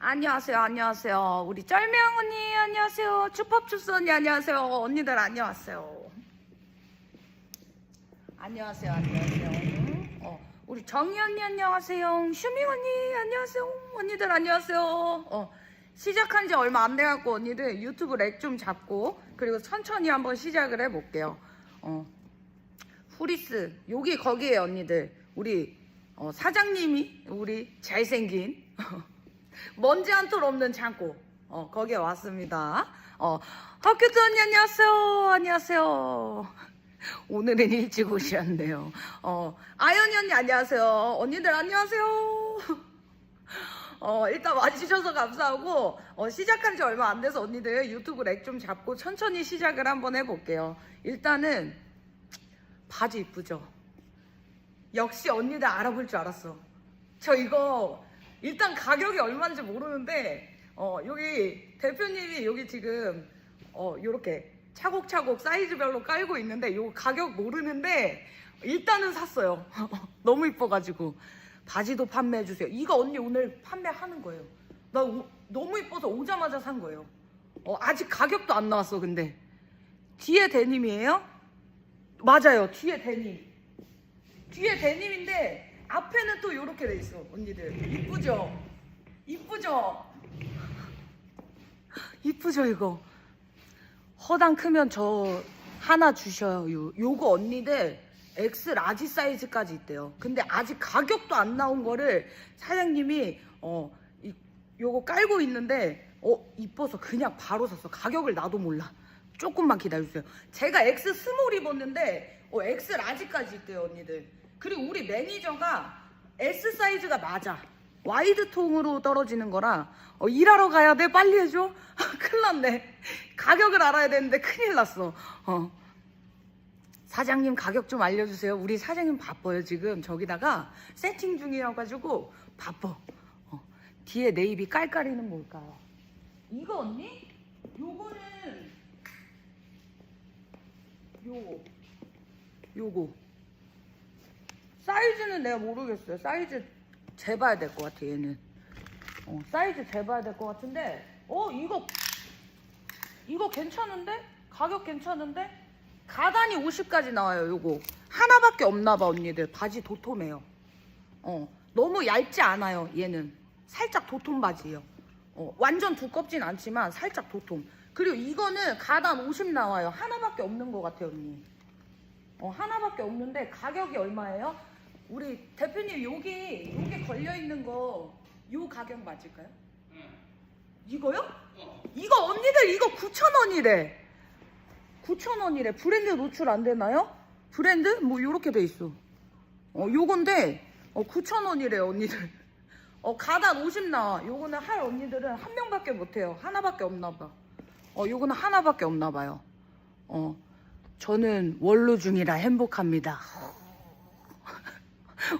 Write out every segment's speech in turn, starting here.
안녕하세요, 안녕하세요. 우리 쩔명 언니, 안녕하세요. 주법주스 언니, 안녕하세요. 언니들, 안녕하세요. 안녕하세요, 안녕하세요. 어, 우리 정희 언니, 안녕하세요. 슈밍 언니, 안녕하세요. 언니들, 안녕하세요. 어, 시작한 지 얼마 안 돼갖고, 언니들 유튜브 렉 좀 잡고, 그리고 천천히 한번 시작을 해볼게요. 어, 후리스, 여기 거기에요, 언니들. 우리 어, 사장님이 우리 잘생긴 먼지 한 톨 없는 창고 어, 거기에 왔습니다. 어, 학교도 언니 안녕하세요. 안녕하세요. 오늘은 일찍 오셨네요. 어, 아연이 언니 안녕하세요. 언니들 안녕하세요. 어, 일단 와주셔서 감사하고, 어, 시작한 지 얼마 안 돼서 언니들 유튜브 렉 좀 잡고 천천히 시작을 한번 해볼게요. 일단은, 바지 이쁘죠? 역시 언니들 알아볼 줄 알았어. 저 이거 일단 가격이 얼마인지 모르는데 어 여기 대표님이 여기 지금 어 요렇게 차곡차곡 사이즈별로 깔고 있는데 요 가격 모르는데 일단은 샀어요. 너무 이뻐가지고 바지도 판매해 주세요. 이거 언니 오늘 판매하는 거예요. 나 오- 너무 이뻐서 오자마자 산 거예요. 어 아직 가격도 안 나왔어 근데 뒤에 데님이에요? 맞아요 뒤에 데님. 뒤에 데님인데 앞에는 또 이렇게 돼 있어 언니들. 이쁘죠? 이쁘죠? 이쁘죠 이거? 허당 크면 저 하나 주셔요. 요, 요거 언니들 X 라지 사이즈까지 있대요. 근데 아직 가격도 안 나온 거를 사장님이 어 이, 요거 깔고 있는데 어 이뻐서 그냥 바로 샀어. 가격을 나도 몰라. 조금만 기다려주세요. 제가 X 스몰 입었는데 어 X 라지까지 있대요 언니들 그리고 우리 매니저가 S 사이즈가 맞아. 와이드 통으로 떨어지는 거라 어, 일하러 가야 돼 빨리 해줘? 큰일 났네. 가격을 알아야 되는데 큰일 났어. 어. 사장님 가격 좀 알려주세요. 우리 사장님 바빠요 지금. 저기다가 세팅 중이어 가지고 바빠. 어. 뒤에 네이비 깔깔이는 뭘까요 이거 언니? 요거는 요거 요거 사이즈는 내가 모르겠어요. 사이즈 재봐야 될 것 같아 얘는. 어, 사이즈 재봐야 될 것 같은데, 어 이거 이거 괜찮은데? 가격 괜찮은데? 가단이 50까지 나와요. 요거 하나밖에 없나 봐 언니들. 바지 도톰해요. 어 너무 얇지 않아요. 얘는 살짝 도톰 바지예요. 어, 완전 두껍진 않지만 살짝 도톰. 그리고 이거는 가단 50 나와요. 하나밖에 없는 것 같아요, 언니. 어, 하나밖에 없는데 가격이 얼마예요? 우리 대표님 여기 여기 걸려 있는 거 요 가격 맞을까요? 이거요? 이거 언니들 이거 9,000원이래. 9,000원이래. 브랜드 노출 안 되나요? 브랜드 뭐 요렇게 돼 있어. 어, 요건데 어 9,000원이래, 언니들. 어, 가단 50 나와. 요거는 할 언니들은 한 명밖에 못 해요. 하나밖에 없나 봐. 어, 요거는 하나밖에 없나 봐요. 어. 저는 원로 중이라 행복합니다.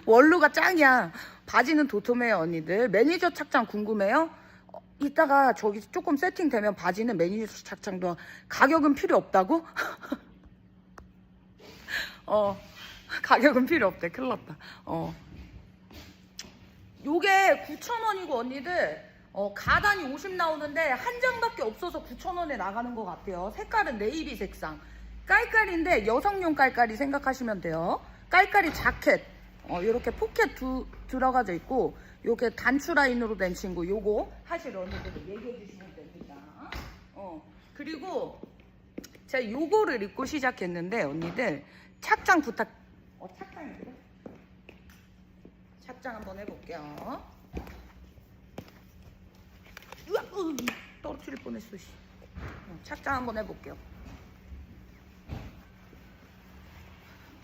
원로가 짱이야. 바지는 도톰해요, 언니들. 매니저 착장 궁금해요? 어, 이따가 저기 조금 세팅되면 바지는 매니저 착장도 가격은 필요 없다고? 어, 가격은 필요 없대. 큰일 났다. 어. 요게 9,000원이고, 언니들. 어, 가단이 50 나오는데 한 장밖에 없어서 9,000원에 나가는 것 같아요. 색깔은 네이비 색상. 깔깔인데 여성용 깔깔이 생각하시면 돼요. 깔깔이 자켓. 어, 요렇게 포켓 두, 들어가져 있고, 요게 단추 라인으로 된 친구, 요거 하실 언니들 얘기해 주시면 됩니다. 어, 그리고 제가 요거를 입고 시작했는데, 언니들, 착장 부탁, 어, 착장인데? 착장 한번 해볼게요. 으악, 으, 떨어뜨릴 뻔했어, 씨. 어, 착장 한번 해볼게요.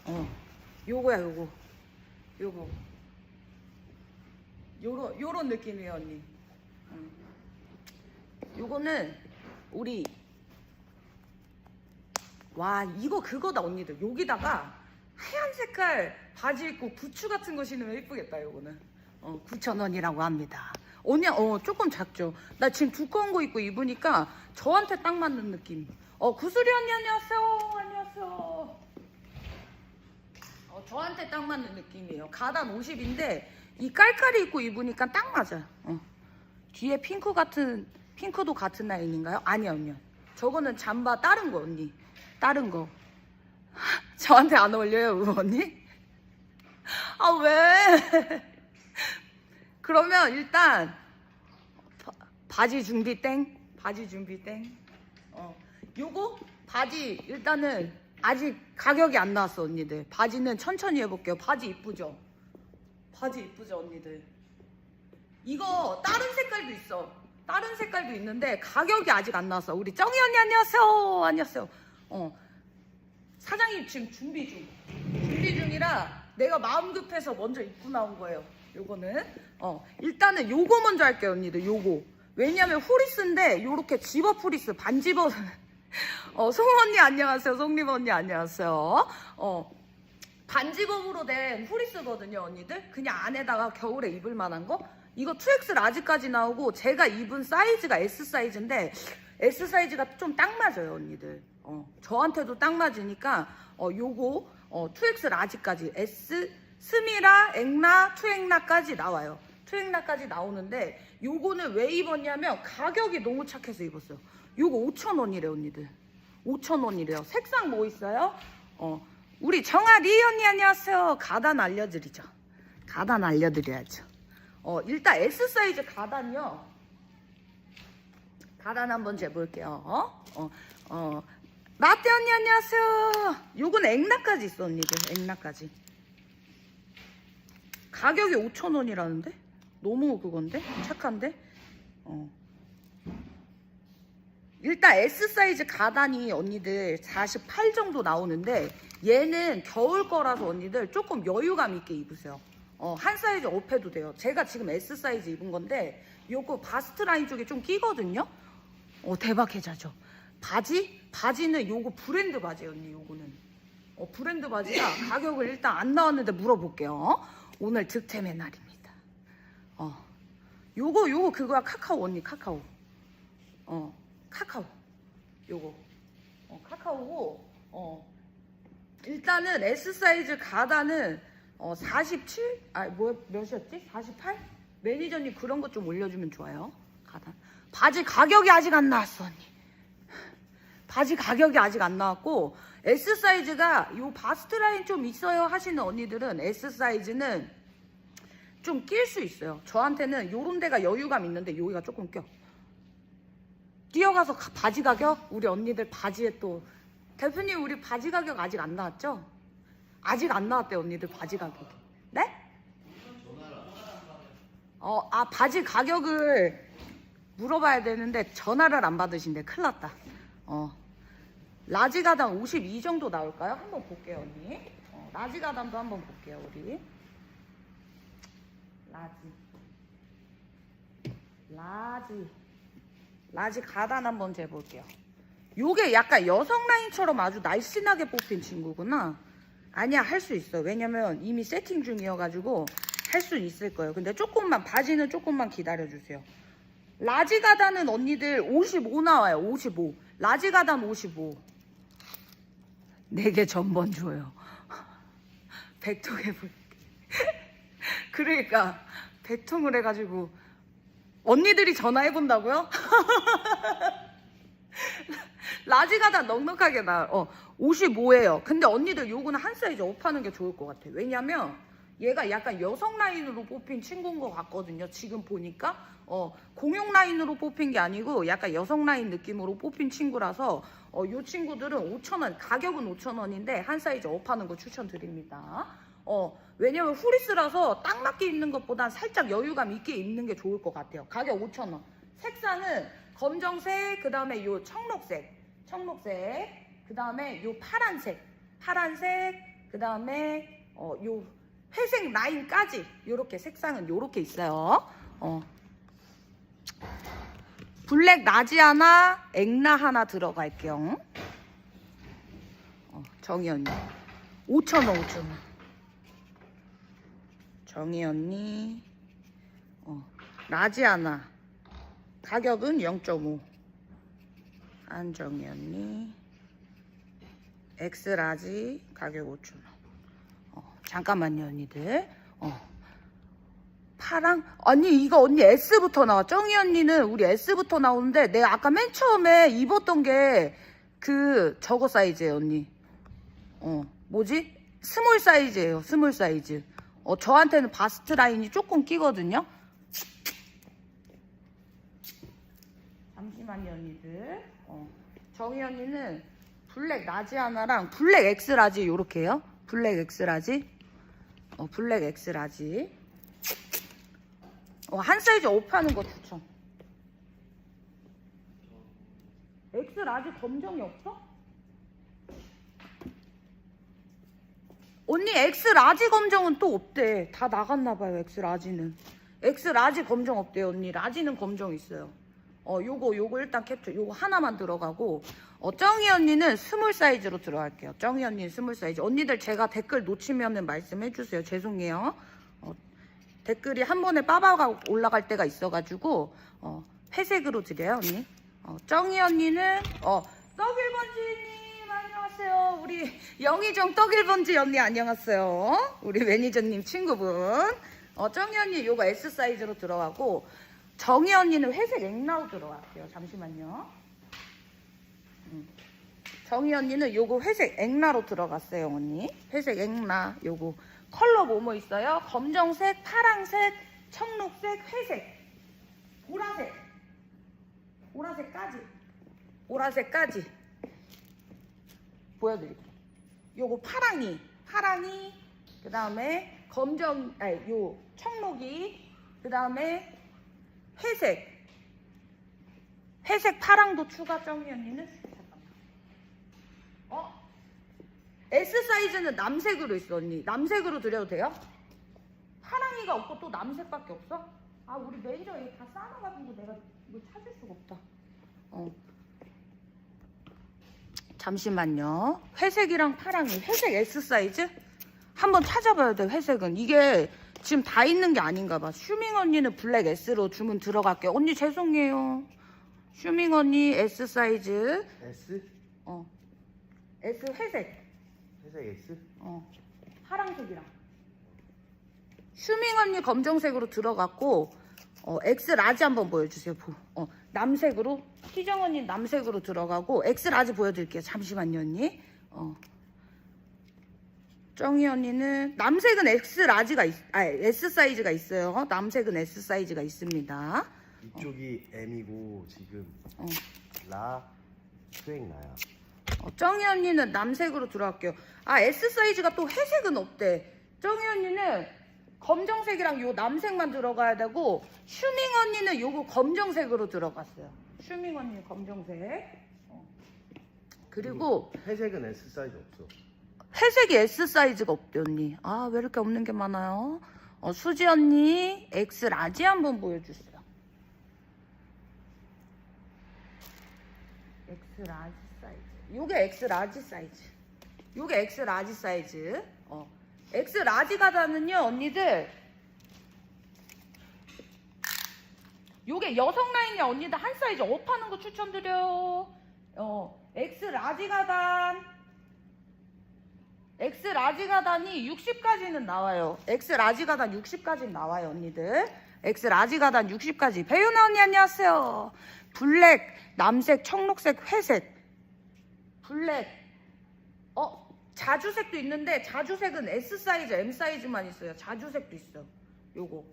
어, 요거야, 요거. 요거. 요런, 요런 느낌이에요, 언니. 응. 요거는, 우리, 와, 이거 그거다, 언니들. 여기다가 하얀 색깔 바지 입고 부츠 같은 거 신으면 예쁘겠다, 요거는. 어, 9,000원이라고 합니다. 언니, 어, 조금 작죠? 나 지금 두꺼운 거 입고 입으니까 저한테 딱 맞는 느낌. 어, 구슬이 언니, 안녕하세요. 안녕하세요. 어, 저한테 딱 맞는 느낌이에요. 가단 50인데 이 깔깔이 입고 입으니까 딱 맞아요. 어. 뒤에 핑크 같은 핑크도 같은 라인인가요? 아니요, 아니요. 저거는 잠바 다른 거 언니. 다른 거. 저한테 안 어울려요, 우 언니? 아 왜? 그러면 일단 바, 바지 준비 땡. 바지 준비 땡. 어. 요거 바지 일단은 아직 가격이 안 나왔어 언니들. 바지는 천천히 해볼게요. 바지 이쁘죠? 바지 이쁘죠 언니들? 이거 다른 색깔도 있어. 다른 색깔도 있는데 가격이 아직 안 나왔어. 우리 정희 언니 안녕하세요. 안녕하세요. 어. 사장님 지금 준비 중. 준비 중이라 내가 마음 급해서 먼저 입고 나온 거예요. 요거는 어 일단은 요거 먼저 할게요 언니들. 요거 왜냐면 후리스인데 요렇게 집업 후리스 반집업. 어 송우 언니 안녕하세요. 송림 언니 안녕하세요. 어 반집업으로 된 후리스거든요 언니들. 그냥 안에다가 겨울에 입을 만한 거. 이거 2X 라지까지 나오고 제가 입은 사이즈가 S 사이즈인데 S 사이즈가 좀 딱 맞아요 언니들. 어, 저한테도 딱 맞으니까 어, 요거 어, 2X 라지까지 S 스미라 앵나 투앵나까지 나와요. 투앵나까지 나오는데 요거는 왜 입었냐면 가격이 너무 착해서 입었어요. 요거 5,000원이래 언니들. 5,000원이래요. 색상 뭐 있어요? 어, 우리 정아리 언니 안녕하세요. 가단 알려드리죠. 가단 알려드려야죠. 어, 일단 S 사이즈 가단이요. 가단 한번 재볼게요. 어? 어, 어. 라떼 언니 안녕하세요. 요건 앵나까지 있어 언니들. 앵나까지. 가격이 5,000원이라는데? 너무 그건데? 착한데? 어. 일단 S 사이즈 가단이 언니들 48 정도 나오는데 얘는 겨울 거라서 언니들 조금 여유감 있게 입으세요. 어, 한 사이즈 업해도 돼요. 제가 지금 S 사이즈 입은 건데 요거 바스트 라인 쪽에 좀 끼거든요. 어, 대박 계좌죠. 바지? 바지는 요거 브랜드 바지예요, 언니. 요거는. 어, 브랜드 바지가 가격을 일단 안 나왔는데 물어볼게요. 어? 오늘 득템의 날입니다. 어. 요거 요거 그거야 카카오 언니 카카오. 어. 카카오. 요거. 어, 카카오고 어. 일단은 S 사이즈 가다는 어, 47? 아, 뭐, 몇이었지? 48? 매니저님 그런 것 좀 올려주면 좋아요. 가단. 바지 가격이 아직 안 나왔어, 언니. 바지 가격이 아직 안 나왔고, S 사이즈가 요 바스트 라인 좀 있어요 하시는 언니들은 S 사이즈는 좀 낄 수 있어요. 저한테는 요런 데가 여유감 있는데 여기가 조금 껴. 뛰어가서 가- 바지 가격? 우리 언니들 바지에 또 대표님 우리 바지 가격 아직 안 나왔죠? 아직 안 나왔대 언니들 바지 가격. 네? 어, 아 바지 가격을 물어봐야 되는데 전화를 안 받으신대. 큰일 났다. 어. 라지 가담 52 정도 나올까요? 한번 볼게요, 언니. 어, 라지 가담도 한번 볼게요, 우리. 라지. 라지. 라지 가단 한번 재볼게요. 요게 약간 여성 라인처럼 아주 날씬하게 뽑힌 친구구나. 아니야, 할 수 있어. 왜냐면 이미 세팅 중이어가지고 할 수 있을 거예요. 근데 조금만, 바지는 조금만 기다려주세요. 라지 가단은 언니들 55 나와요. 55. 라지 가단 55. 내게 전번 줘요. 백통 해 볼게. 그러니까 백통을 해가지고 언니들이 전화해본다고요? 라지 가단 넉넉하게 나. 어 55예요. 근데 언니들 요거는 한 사이즈 업하는 게 좋을 것 같아. 왜냐면 얘가 약간 여성 라인으로 뽑힌 친구인 것 같거든요. 지금 보니까 어 공용 라인으로 뽑힌 게 아니고 약간 여성 라인 느낌으로 뽑힌 친구라서 어, 요 친구들은 5,000원 가격은 5,000원인데 한 사이즈 업하는 거 추천드립니다. 어 왜냐면 후리스라서 딱 맞게 입는 것보단 살짝 여유감 있게 입는 게 좋을 것 같아요. 가격 5,000원. 색상은 검정색, 그 다음에 요 청록색, 청록색, 그 다음에 요 파란색, 파란색, 그 다음에 어, 요 회색 라인까지 요렇게 색상은 요렇게 있어요. 어. 블랙 라지 하나, 앵나 하나 들어갈게요. 어, 정희 언니. 5,000원, 5,000원. 정희 언니. 어, 라지 하나. 가격은 0.5. 안정희 언니. 엑스 라지 가격 5,000원. 어, 잠깐만요, 언니들. 어. 파랑? 아니 이거 언니 S부터 나와 정희 언니는 우리 S부터 나오는데 내가 아까 맨 처음에 입었던 게 그 저거 사이즈예요 언니 어 뭐지? 스몰 사이즈예요 스몰 사이즈 어 저한테는 바스트 라인이 조금 끼거든요. 잠시만요 언니들. 어 정희 언니는 블랙 라지 하나랑 블랙 엑스 라지 요렇게 해요. 블랙 엑스 라지. 어 블랙 엑스 라지. 어, 한 사이즈 업하는 거 추천. 엑스 라지 검정이 없어? 언니 엑스 라지 검정은 또 없대. 다 나갔나 봐요. 엑스 라지는. 엑스 라지 검정 없대요, 언니. 라지는 검정 있어요. 어, 요거 요거 일단 캡처. 요거 하나만 들어가고 어, 정희 언니는 스몰 사이즈로 들어갈게요. 정희 언니는 스몰 사이즈. 언니들 제가 댓글 놓치면은 말씀해 주세요. 죄송해요. 어, 댓글이 한 번에 빠바가 올라갈 때가 있어 가지고 어, 회색으로 드려요 언니. 어, 정희 언니는 어, 떡일번지님 안녕하세요. 우리 영희정 떡일번지 언니 안녕하세요. 우리 매니저님 친구분. 어, 정희 언니 요거 S 사이즈로 들어가고 정희 언니는 회색 앵라로 들어갈게요. 잠시만요. 음. 정희 언니는 요거 회색 앵라로 들어갔어요, 언니. 회색 앵라 요거 컬러 뭐뭐 있어요? 검정색, 파랑색, 청록색, 회색, 보라색, 보라색까지, 보라색까지 보여드릴게요. 요거 파랑이, 파랑이, 그 다음에 검정, 아니 요 청록이, 그 다음에 회색, 회색 파랑도 추가 정희 언니는 잠깐만. 어? S 사이즈는 남색으로 있어 언니. 남색으로 드려도 돼요? 파랑이가 없고 또 남색밖에 없어? 아 우리 매니저 이거 다 쌓아가지고 내가 이걸 찾을 수가 없다. 어. 잠시만요. 회색이랑 파랑이. 회색 S 사이즈? 한번 찾아봐야 돼. 회색은 이게 지금 다 있는 게 아닌가 봐. 슈밍 언니는 블랙 S로 주문 들어갈게요. 언니 죄송해요. 슈밍 언니 S 사이즈. S? 어. S 회색. 회색 S? 어, 파랑색이랑. 슈밍 언니 검정색으로 들어갔고, 어, X 라지 한번 보여주세요. 보, 어, 남색으로, 희정 언니 남색으로 들어가고, X 라지 보여드릴게요. 잠시만요, 언니. 어. 정희 언니는, 남색은 X 라지가, 있, 아, S 사이즈가 있어요. 남색은 S 사이즈가 있습니다. 이쪽이 M이고 지금 어. 라 수행 나야. 어, 정희 언니는 남색으로 들어갈게요. 아, S 사이즈가 또 회색은 없대. 정희 언니는 검정색이랑 요 남색만 들어가야 되고, 슈밍 언니는 요거 검정색으로 들어갔어요. 슈밍 언니 검정색. 어. 그리고 회색은 S 사이즈 없어. 회색이 S 사이즈가 없대, 언니. 아, 왜 이렇게 없는 게 많아요? 어, 수지 언니, X 라지 한번 보여주세요. X 라지 사이즈. 요게 X 라지 사이즈. 요게 X 라지 사이즈. 어. X 라지 가다는요, 언니들. 요게 여성 라인이야, 언니들 한 사이즈 업하는 거 추천드려요. 어. X 라지 가단. X 라지 가단이 60까지는 나와요. X 라지 가단 60까지 나와요, 언니들. X 라지 가단 60까지. 배윤아 언니 안녕하세요. 블랙, 남색, 청록색, 회색. 블랙. 어, 자주색도 있는데 자주색은 S 사이즈, M 사이즈만 있어요. 자주색도 있어. 요거.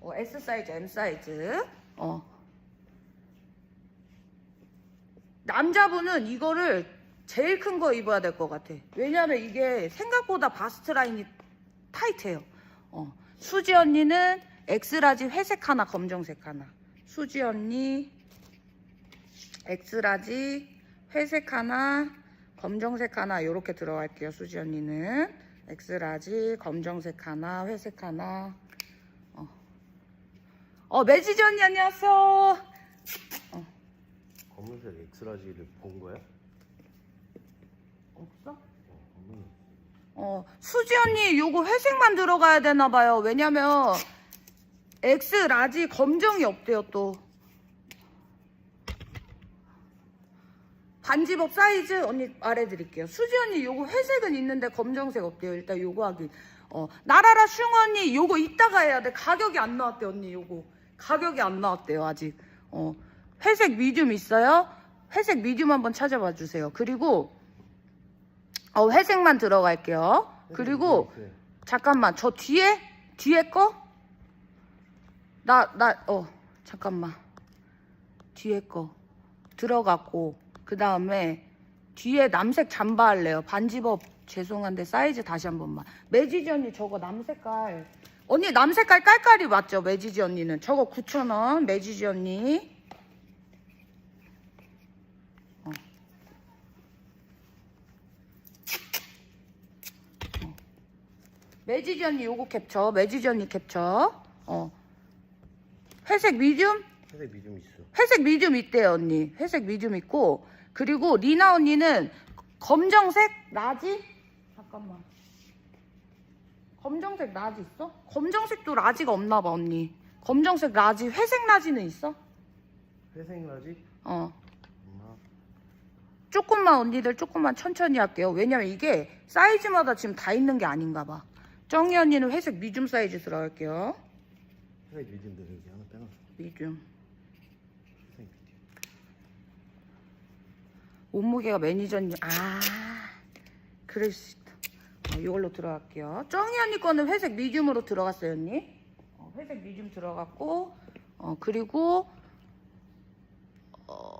어, S 사이즈, M 사이즈. 어. 남자분은 이거를 제일 큰 거 입어야 될 것 같아. 왜냐면 이게 생각보다 바스트 라인이 타이트해요. 어. 수지 언니는 엑스라지 회색 하나, 검정색 하나. 수지 언니 엑스라지 회색 하나, 검정색 하나 이렇게 들어갈게요. 수지 언니는 엑스라지 검정색 하나, 회색 하나. 어, 어 매지지 언니 안녕하세요. 검은색 엑스라지를 본 거야? 없어? 어. 어, 수지 언니 요거 회색만 들어가야 되나 봐요. 왜냐면 X 라지 검정이 없대요, 또. 반지법 사이즈 언니 말해드릴게요. 수지 언니 요거 회색은 있는데 검정색 없대요. 일단 요거 하기. 어 나라라 슝 언니 요거 이따가 해야 돼. 가격이 안 나왔대 언니 요거. 가격이 안 나왔대요 아직. 어 회색 미디움 있어요? 회색 미디움 한번 찾아봐 주세요. 그리고 어 회색만 들어갈게요. 그리고 있어요. 잠깐만 저 뒤에 뒤에 거? 나 나 어 잠깐만 뒤에 거 들어갔고 그 다음에 뒤에 남색 잠바 할래요. 반지법 죄송한데 사이즈 다시 한 번만. 매지지 언니 저거 남색깔. 언니 남색깔 깔깔이 맞죠? 매지지 언니는. 저거 9,000원 매지지 언니. 어. 어. 매지지 언니 요거 캡처. 매지지 언니 캡처. 어. 회색 미디움? 회색 미좀 있어. 회색 미디움 있대요 언니. 회색 미디움 있고 그리고 리나 언니는 검정색 라지 잠깐만 검정색 라지 있어? 검정색도 라지가 없나 봐 언니 검정색 라지 회색 라지는 있어? 회색 라지? 어 엄마. 조금만 언니들 조금만 천천히 할게요 왜냐면 이게 사이즈마다 지금 다 있는 게 아닌가 봐 정희 언니는 회색 미디움 사이즈 들어갈게요 회색 하나 빼놨어. 미디움 회색 미디. 몸무게가 매니저님 아 그럴 수 있다. 어, 이걸로 들어갈게요. 정희 언니 거는 회색 미디움으로 들어갔어요 언니? 어, 회색 미디움 들어갔고 어 그리고 어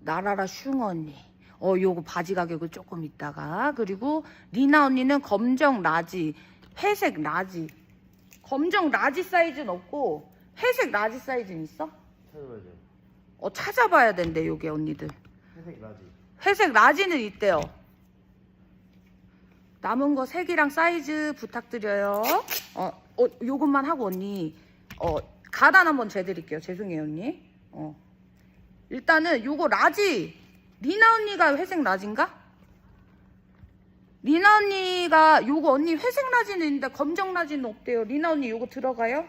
나라라 슝 언니. 어 요거 바지 가격은 조금 있다가. 그리고 리나 언니는 검정 라지 회색 라지. 검정 라지 사이즈는 없고 회색 라지 사이즈는 있어? 찾아봐야죠. 어 찾아봐야 된대 요게 언니들. 회색 라지. 회색 라지는 있대요. 남은 거 색이랑 사이즈 부탁드려요. 어, 어 요것만 하고 언니 어 가단 한번 재드릴게요. 죄송해요 언니. 어 일단은 요거 라지 리나 언니가 회색 라지인가? 리나 언니가 요거 언니 회색 라지는 있는데 검정 라지는 없대요. 리나 언니 요거 들어가요?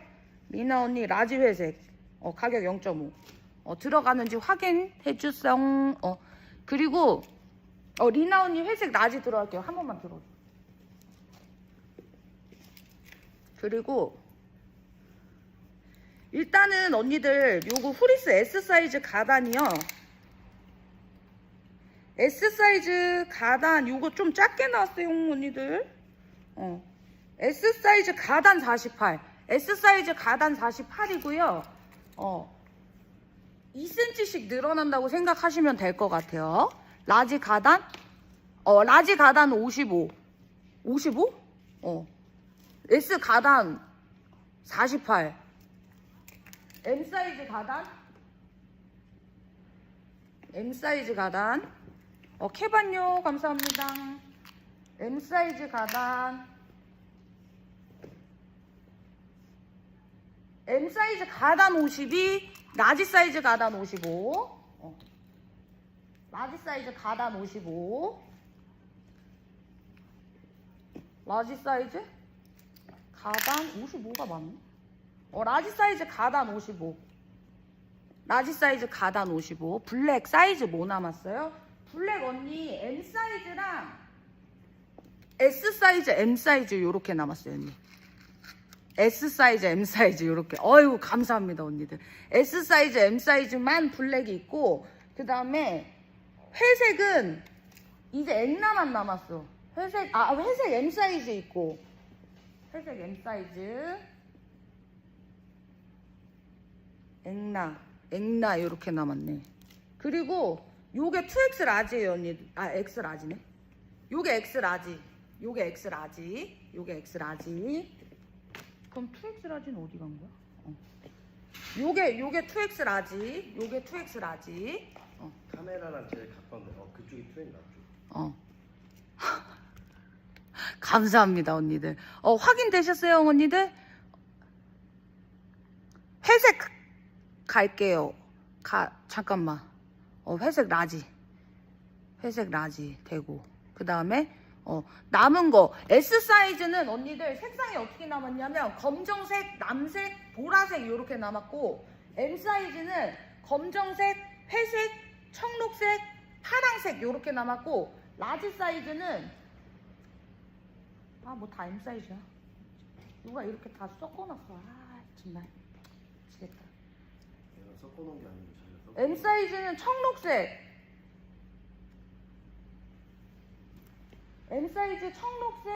리나 언니 라지 회색. 어 가격 0.5. 어 들어가는지 확인해 주세요. 어 그리고 어 리나 언니 회색 라지 들어갈게요. 한 번만 들어. 그리고 일단은 언니들 요거 후리스 S 사이즈 가단이요. S 사이즈 가단 요거 좀 작게 나왔어요, 언니들. 어. S 사이즈 가단 48. S 사이즈 가단 48이고요. 어. 2cm씩 늘어난다고 생각하시면 될 것 같아요. 라지 가단? 어, 라지 가단 55. 55? 어. S 가단 48. M 사이즈 가단? M 사이즈 가단. 어, 캐반요. 감사합니다. M 사이즈 가단. M 사이즈 가단 52, 라지 사이즈 가단 55. 어. 라지 사이즈 가단 55. 라지 사이즈 가단 55가 맞네. 어, 라지 사이즈 가단 55. 라지 사이즈 가단 55. 블랙 사이즈 뭐 남았어요? 블랙 언니 M 사이즈랑 S 사이즈, M 사이즈 요렇게 남았어요, 언니. S 사이즈, M 사이즈 이렇게. 어유 감사합니다 언니들. S 사이즈, M 사이즈만 블랙이 있고 그 다음에 회색은 이제 앵나만 남았어. 회색 아 회색 M 사이즈 있고 회색 M 사이즈 앵나 앵나 이렇게 남았네. 그리고 요게 2X 라지예요 언니. 아 X 라지네. 요게 X 라지. 요게 X 라지. 요게 X 라지. 그럼 2X 라지는 어디 간 거야? 어. 요게 요게 2X 라지. 요게 2X 라지. 어. 카메라랑 제일 가까운데. 어 그쪽이 트윈 낫죠. 어. 감사합니다, 언니들. 어, 확인되셨어요, 언니들? 회색 갈게요. 가, 잠깐만. 어, 회색 라지. 회색 라지 되고. 그 다음에, 어, 남은 거. S 사이즈는 언니들 색상이 어떻게 남았냐면, 검정색, 남색, 보라색 이렇게 남았고, M 사이즈는 검정색, 회색, 청록색, 파랑색 요렇게 남았고 라지 사이즈는 아 뭐 다 M 사이즈야 누가 이렇게 다 섞어놨어 아 정말 미치겠다 섞어놓은 게 아니고. M 사이즈는 청록색 M 사이즈 청록색